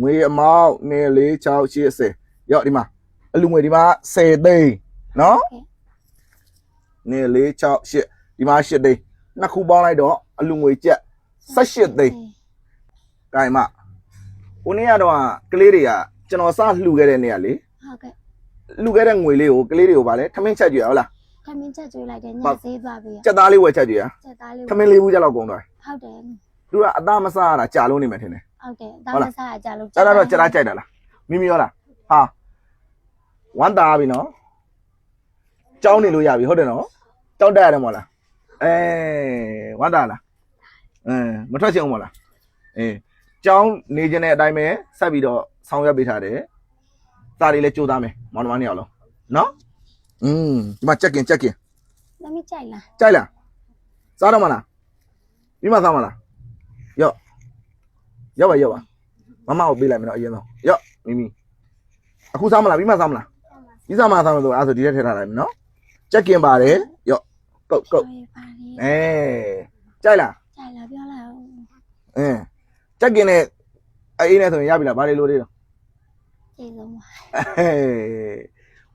ငွေအမောက်2 4 6 8 10ရော့ဒီမှာအလူငွေဒီမှာ10သိန်းနော်2 4 6 8ဒီမှာ8သိန်းနှစ်ခုပေါင်းလိုက်တော့အလူငွေကျက်18သိန်းကဲမဟိုနေ့ကတော့ကလေးတွေကကျွန်တော်စလှူခဲ့တဲ့နေ့ကလေဟုတ်ကဲ့လှူခဲ့တဲ့ငွေလေးကိုကလေးတွေကိုဗာလဲထမင်းချက်ကြွရဟုတ်လားခမင်းချက်ကျွေးလိုက်တယ်ညဈေးသွားပြီကြက်သားလေးဝယ်ချက်ကြွရချက်သားလေးထမင်းလေးဘူးချက်လောက်ကုန်သွားတယ်ဟုတ်တယ်သူကအသားမစားရတာကြာလုံးနေမယ်ထင်တယ် ဟုတ်တယ်တောဟုတ်င်းလားမစားကြလို့အဲ့ဒါတော့ကြက်သားကြိုက်တာလားမိမိရောလားဟာဝမ်းတာပြီနော်ကြောင်းနေလို့ရပြီဟုတ်တယ်နော်ကြောက်တက်ရတယ်မို့လားအဲဝမ်းတာလားအင်းမထွက်ချင်ဘူးမို့လားအေးကြောင်းနေခြင်းတဲ့အတိုင်းပဲဆက်ပြီးတော့ဆောင်ရွက်ပေးထားတယ်သားလေးလည်းကြိုးသားမယ်မောင်နှမနှစ်ယောက်လုံးနော်อืมဒီမှာချက်ကင်ချက်ကင်သမီးကြိုက်လားကြိုက်လားစားတော့မလားပြီးမှစားမလားရော့ ရော့ပါရော့ပါမမကိုပေးလိုက်မယ်နော်အရင်ဆုံးရော့မိမိအခုစားမလားပြီးမှစားမလားပြီးစားမစားမလို့အဲ့ဒါဆိုဒီထဲထည့်ထားလိုက်မယ်နော်ချက်ကင်ပါတယ်ရော့ကုတ်ကုတ်ပါလေအဲကြိုက်လားကြိုက်လားပြောလိုက်အောင်အင်းချက်ကင်နဲ့အေးနဲ့ဆိုရင်ရပြီလားဘာလေးလို့လေးတော့ကျေးဇူးပါဟေး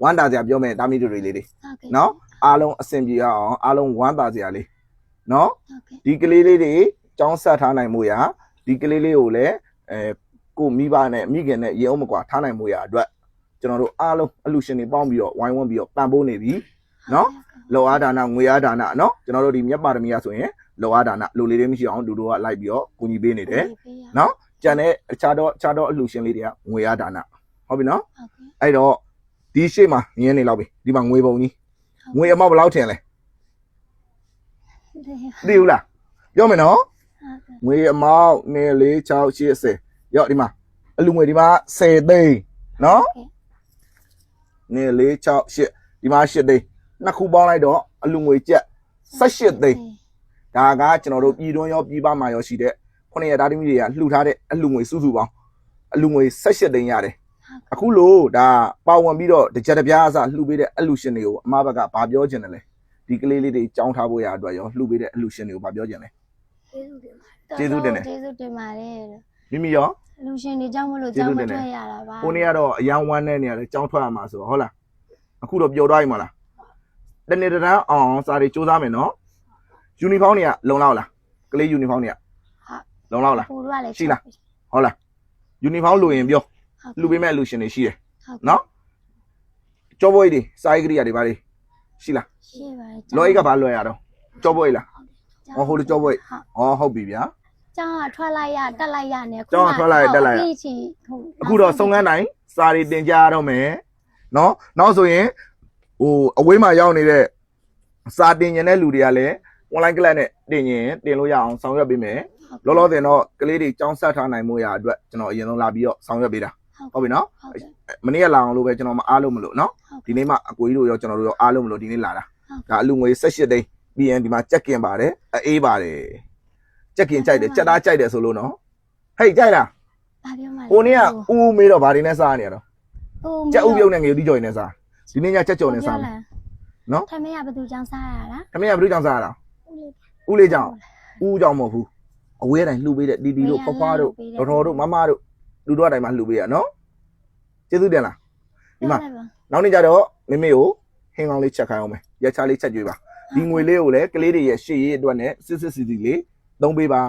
ဝမ်းတာစရာပြောမယ်တာမီတူတွေလေးတွေဟုတ်ကဲ့နော်အားလုံးအဆင်ပြေအောင်အားလုံးဝမ်းတာစရာလေးနော်ဟုတ်ကဲ့ဒီကလေးလေးတွေចောင်းဆက်ထားနိုင်မှုရာ ဒီကလေးလေးကိုလည်းအဲကိုမိဘနဲ့မိခင်နဲ့ရေအောင်မကွာထားနိုင်မှုရာအတွက်ကျွန်တော်တို့အားလုံးအလူရှင်တွေပေါင်းပြီးတော့ဝိုင်းဝန်းပြီးတော့ပံ့ပိုးနေပြီနော်လောအားဒါနငွေအားဒါနနော်ကျွန်တော်တို့ဒီမြတ်ပါရမီရဆိုရင်လောအားဒါနလူလေးတွေမရှိအောင်ဒူတို့ကလိုက်ပြီးတော့ကူညီပေးနေတယ်နော်ကျန်တဲ့အခြားတော့အခြားတော့အလူရှင်လေးတွေကငွေအားဒါနဟုတ်ပြီနော်ဟုတ်ကဲ့အဲ့တော့ဒီရှေ့မှာမြင်းနေလောက်ပြီဒီမှာငွေပုံကြီးငွေအမောက်ဘယ်လောက်ထင်လဲမသိဘူးလားပြောမယ်နော် ငွေအမောက်2 4 6 8 10ရော့ဒီမှာအလူငွေဒီမှာ10သိန်းနော်2 4 6 8ဒီမှာ8သိန်းနှစ်ခုပေါင်းလိုက်တော့အလူငွေကျက်18သိန်းဒါကကျွန်တော်တို့ပြည်တွင်းရောပြည်ပမှာရောရှိတဲ့ခုနှစ်ရသားသမီးတွေကလှူထားတဲ့အလူငွေစုစုပေါင်းအလူငွေ18သိန်းရတယ်အခုလို့ဒါပါဝင်ပြီးတော့တစ်ကြက်တစ်ပြားအစလှူပေးတဲ့အလူရှင်တွေကိုအမဘက်ကဗာပြောချင်တယ်လေဒီကလေးလေးတွေကြောင်းထားဖို့ရအတွက်ရောလှူပေးတဲ့အလူရှင်တွေကိုဗာပြောချင်တယ် ကျေးဇူးတင်တယ်ကျေးဇူးတင်ပါတယ်မိမိရောလူရှင်တွေကြောင့်မလို့ကျေးကြောဇူးင်းတင်တယ်မထွက်ရတာပါကိုနေ့ကတော့အယောင်ဝမ်းတဲ့နေရာလဲကြောင်းထွက်ရမှာဆိုတော့ဟုတ်လားအခုတော့ပျော်သွားပြီမလားတနေ့တစ်တန်းအောင်စာတွေစူးစမ်းမယ်နော်ယူနီဖောင်းတွေကလုံလောက်လားကလေးယူနီဖောင်းတွေကလုံလောက်လားကိုတို့ကလည်းရှိလားဟုတ်လားယူနီဖောင်းလိုရင်ပြောလူပေးမဲ့လူရှင်တွေရှိတယ်နော်ကြောပွဲတွေစာရေးကရိယာတွေဘာတွေရှိလားရှိပါတယ်လောအိတ်ကဘာလွယ်ရတော့ကြောပွဲလား ဟောဟိုလိုကြောပွဲဟုတ်ဟောဟုတ်ပြီဗျာကျောင်းကထွက်လိုက်ရတက်လိုက်ရနေကျောင်းကထွက်လိုက်ရတက်လိုက်ရပြီးချီဟုတ်အခုတော့စုံကန်းတိုင်းစာတွေတင်ကြရတော့မယ်နော်နောက်ဆိုရင်ဟိုအဝေးမှာရောက်နေတဲ့စာတင်ကျင်တဲ့လူတွေကလည်း online class နဲ့တင်ရင်တင်လို့ရအောင်ဆောင်ရွက်ပေးမယ်လောလောဆယ်တော့ကလေးတွေចောင်းဆက်ထားနိုင်မှုရအတွက်ကျွန်တော်အရင်ဆုံးလာပြီးတော့ဆောင်ရွက်ပေးတာဟုတ်ပြီနော်ဟုတ်ကဲ့မနေ့ကလာအောင်လို့ပဲကျွန်တော်မအားလို့မလို့နော်ဟုတ်ဒီနေ့မှအကိုကြီးတို့ရောကျွန်တော်တို့ရောအားလို့မလို့ဒီနေ့လာတာဒါအလူငွေ18သိန်း ပြီးရင်ဒီမှာကြက်ကင်ပါတယ်အေးပါတယ်ကြက်ကင်ကြိုက်တယ်ကြက်သားကြိုက်တယ်ဆိုလို့နော်ဟေးကြိုက်လားဘာပြောမှလဲဟိုနေ့ကဦးမေးတော့ဗာဒီနဲ့စားနေရတော့ဟိုကြက်ဥပြုံးနဲ့ငရုတ်တိကြော်ရည်နဲ့စားဒီနေ့ညကြက်ကြော်နဲ့စားမယ်နော်ထမင်းကဘယ်သူကြောင့်စားရလားခမရဘယ်လိုကြောင့်စားရတာဦးလေးကြောင့်ဦးကြောင့်မဟုတ်ဘူးအဝဲတိုင်းလှူပေးတဲ့တီတီတို့ဖွားဖွားတို့တော်တော်တို့မမတို့လူတို့အတိုင်းမှာလှူပေးရနော်ကျေးဇူးတင်လားဒီမှာနောက်နေ့ကျတော့မိမိကိုဟင်းကောင်းလေးချက်ခိုင်းအောင်မယ်ရက်ချလေးချက်ကြွေးပါ ဒီငွေလေးကိုလည်းကလေးတွေရဲ့ရှေ့ရေးအတွက်နဲ့စစ်စစ်စီစီလေးသုံးပေးပါ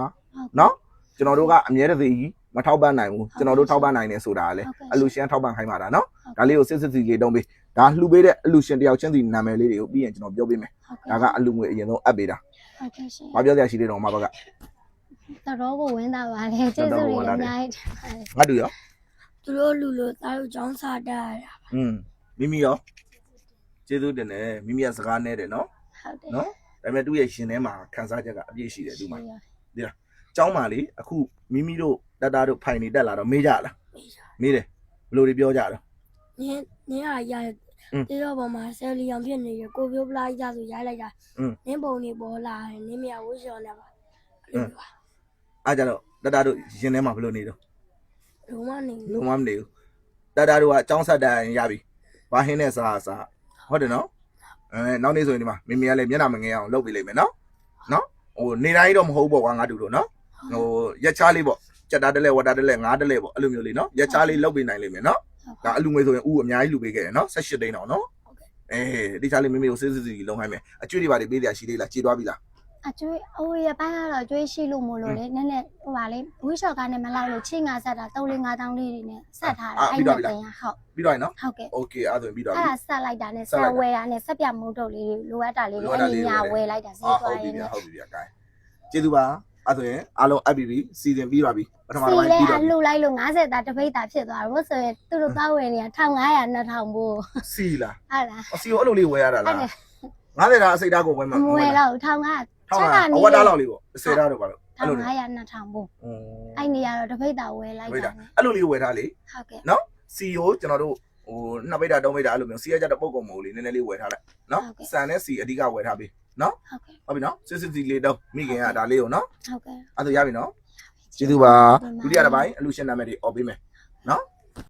နော်ကျွန်တော်တို့ကအမြဲတစေကြီးမထောက်ပံ့နိုင်ဘူးကျွန်တော်တို့ထောက်ပံ့နိုင်တယ်ဆိုတာကလည်းအလူရှင်ထောက်ပံ့ခိုင်းပါတာနော်ဒါလေးကိုစစ်စစ်စီလေးသုံးပေးဒါလှူပေးတဲ့အလူရှင်တယောက်ချင်းစီနာမည်လေးတွေကိုပြီးရင်ကျွန်တော်ပြောပေးမယ်ဒါကအလူငွေအရင်ဆုံးအပ်ပေးတာ ဟုတ်ကဲ့ရှင် ။ဘာပြောစရာရှိသေးတော့မဘက တော်တော်ကိုဝင်းတာပါလေကျေးဇူးတွေအများကြီးတင်ပါတယ် ငါတူရော သူတို့လူလို့သားတို့ចောင်းစားတတ်ရတာ ။อืมမိမိရောကျေးဇူးတင်တယ်မိမိကစကားနဲ့တယ်နော် ဟုတ်တယ်နော်ဒါပေမဲ့သူ့ရဲ့ရှင်ထဲမှာခံစားချက်ကအပြည့်ရှိတယ်သူမှဒီလားကျောင်းမှာလေအခုမိမိတို့တတတို့ဖိုင်နေတက်လာတော့မေးကြလားမေးတယ်ဘယ်လိုတွေပြောကြလဲနင်းနင်းအားရတေတော့ပေါ်မှာဆယ်လီအောင်ဖြစ်နေရကိုပြောပလာကြဆိုရိုက်လိုက်တာနင်းပုံနေပေါ်လာနင်းမရဝှျော်နေပါအဲ့လိုပါအားကြတော့တတတို့ရင်ထဲမှာဘယ်လိုနေတော့လုံးဝနေလုံးဝမနေဘူးတတတို့ကအကြောင်းဆက်တိုင်ရပြီဘာဟင်းနဲ့စားစားဟုတ်တယ်နော် အဲနောက်နေ့ဆိုရင်ဒီမှာမိမိကလည်းမျက်နှာမငယ်အောင်လုပ်ပေးလိမ့်မယ်နော်။နော်။ဟိုနေတိုင်းတော့မဟုတ်ဘူးပေါ့ကွာငါတူတို့နော်။ဟိုရက်ချားလေးပေါ့ချက်သားတစ်လဲဝတ်သားတစ်လဲငါးတစ်လဲပေါ့အဲ့လိုမျိုးလေးနော်ရက်ချားလေးလုပ်ပေးနိုင်လိမ့်မယ်နော်ဒါအလူငွေဆိုရင်ဥအများကြီးလူပေးခဲ့တယ်နော်18သိန်းတော့နော်အေးဒီချားလေးမိမိကိုစစ်စစ်စီလုံးခိုင်းမယ်အကျွေးတွေပါတွေပေးကြရှိသေးလားခြေသွားပြီလား အကျွေးအိုးရပိုင်းကတော့ကျွေးရှိလို့မို့လို့လေနည်းနည်းဟိုပါလေဝီရှော့ကနဲ့မလောက်လို့ချင်းငါဆက်တာ3 4 5တောင်းလေးတွေနဲ့ဆက်ထားတာအဲ့ဒါတင်ရဟုတ်ပြီးတော့ရနော်ဟုတ်ကဲ့ okay အဲ့ဒါပြီးတော့အဲ့ဒါဆက်လိုက်တာနဲ့ဆက်ဝဲတာနဲ့ဆက်ပြမုတ်တုတ်လေးတွေလိုအပ်တာလေးတွေအမြညာဝဲလိုက်တာစေးသွားရင်းနဲ့ဟုတ်ပြီဗျာဟုတ်ပြီဗျာ gain ကျေးဇူးပါအဲ့ဆိုရင်အားလုံး app ပြီးစီစဉ်ပြီးပါပြီပထမတော့ပြီးတော့လှုပ်လိုက်လို့90တာတပိတ်တာဖြစ်သွားတော့ဆိုရင်သူတို့တောင်းဝင်နေတာ1500 2000ဘို့စီလားဟုတ်လားအစီကိုအဲ့လိုလေးဝယ်ရတာလား90တာအစိတ်ဓာတ်ကိုဝယ်မှာမဝယ်တော့1500 ထောင်းတာအဝတ်သားလောက်လေးပေါ့10ဓာတ်တော့ပါလို့အဲ့လိုလေး1500 2000ဘို့အဲ့နေရတော့တပိတ်တာဝယ်လိုက်ဝယ်တာတာအဲ့လိုလေးဝယ်ထားလေဟုတ်ကဲ့စီကိုကျွန်တော်တို့ဟိုနှစ်ပိတ်တာသုံးပိတ်တာအဲ့လိုမျိုးစီရကြတဲ့ပုံကုန်မဟုတ်လေနည်းနည်းလေးဝယ်ထားလိုက်နော်စံနဲ့စီအဓိကဝယ်ထားပြီဟုတ်ကဲ့ဟုတ်ပြီနော်စစ်စစ်စီလေးတော့မိခင်ကဒါလေးကိုနော်ဟုတ်ကဲ့အဲ့ဒါရပြီနော်ကျေးဇူးပါဒုတိယတစ်ပိုင်းအလူရှင်နာမည်တွေអော်ပေးမယ်နော်